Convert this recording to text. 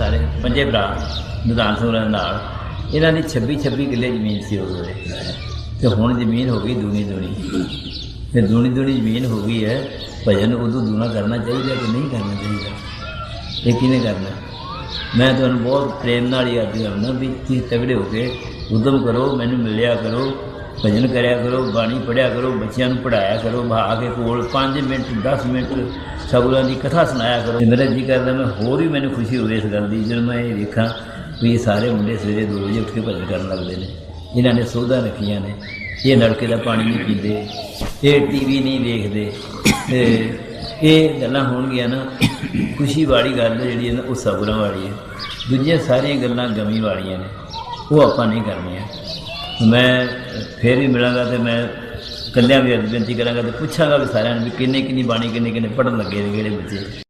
ਸਾਰੇ ਪੰਜੇ ਭਰਾ ਨਿਦਾਨ ਸਿੰਘ ਹੋਰਾਂ ਦੇ ਨਾਲ। ਇਹਨਾਂ ਦੀ 26 26 ਕਿੱਲੇ ਜ਼ਮੀਨ ਸੀ ਉਦੋਂ ਦੇ। ਤੇ ਹੁਣ ਜ਼ਮੀਨ ਹੋ ਗਈ ਦੂਣੀ ਦੂਣੀ। ਤੇ ਦੂਣੀ ਦੂਣੀ ਜ਼ਮੀਨ ਹੋ ਗਈ ਹੈ, ਭਜਨ ਉਦੋਂ ਦੂਣਾ ਕਰਨਾ ਚਾਹੀਦਾ ਕਿ ਨਹੀਂ ਕਰਨਾ ਚਾਹੀਦਾ? ਇਹ ਕਿਹਨੇ ਕਰਨਾ? ਮੈਂ ਤੁਹਾਨੂੰ ਬਹੁਤ ਪ੍ਰੇਮ ਨਾਲ ਹੀ ਯਾਦ ਕਰਨਾ ਵੀ ਤੁਸੀਂ ਤਗੜੇ ਹੋ ਕੇ ਉਦਮ ਕਰੋ, ਮੈਨੂੰ ਮਿਲਿਆ ਕਰੋ, ਭਜਨ ਕਰਿਆ ਕਰੋ, ਬਾਣੀ ਪੜਿਆ ਕਰੋ, ਬੱਚਿਆਂ ਨੂੰ ਪੜਾਇਆ ਕਰੋ ਬਹਾ ਕੇ ਕੋਲ 5 ਮਿੰਟ 10 ਮਿੰਟ ਸਗੁਰਾਂ ਦੀ ਕਥਾ ਸੁਣਾਇਆ ਕਰੋ। ਤੇ ਮੇਰਾ ਜੀ ਕਰਦਾ ਮੈਂ ਹੋਰ ਵੀ ਮੈਨੂੰ ਖੁਸ਼ੀ ਹੋਵੇ ਇਸ ਗੱਲ ਦੀ, ਜਦੋਂ ਮੈਂ ਇਹ ਵੇਖਾਂ ਵੀ ਇਹ ਸਾਰੇ ਮੁੰਡੇ ਸਵੇਰੇ 2 ਵਜੇ ਉੱਠ ਕੇ ਭਜਨ ਕਰਨ ਲੱਗਦੇ ਨੇ। ਇਹਨਾਂ ਨੇ ਸੋਧਾਂ ਰੱਖੀਆਂ ਨੇ, ਇਹ ਨਲਕੇ ਦਾ ਪਾਣੀ ਨਹੀਂ ਪੀਂਦੇ, ਇਹ ਟੀਵੀ ਨਹੀਂ ਦੇਖਦੇ ਤੇ ਇਹ ਗੱਲਾਂ ਹੋਣਗੀਆਂ ਨਾ, ਖੁਸ਼ੀ ਵਾਲੀ ਗੱਲ ਜਿਹੜੀ ਹੈ ਨਾ, ਉਹ ਸਬਰਾਂ ਵਾਲੀ ਹੈ। ਦੂਜੀਆਂ ਸਾਰੀਆਂ ਗੱਲਾਂ ਗਮੀ ਵਾਲੀਆਂ ਨੇ, ਉਹ ਆਪਾਂ ਨਹੀਂ ਕਰਨੀਆਂ। ਮੈਂ ਫੇਰ ਵੀ ਮਿਲਾਂਗਾ ਤੇ ਮੈਂ ਇਕੱਲਿਆਂ ਵੀ ਬੇਨਤੀ ਕਰਾਂਗਾ ਤੇ ਪੁੱਛਾਂਗਾ ਵੀ ਸਾਰਿਆਂ ਨੂੰ ਵੀ ਕਿੰਨੇ ਕਿੰਨੀ ਬਾਣੀ ਕਿੰਨੇ ਕਿੰਨੇ ਪੜਨ ਲੱਗੇ ਨੇ ਕਿਹੜੇ ਬੱਚੇ।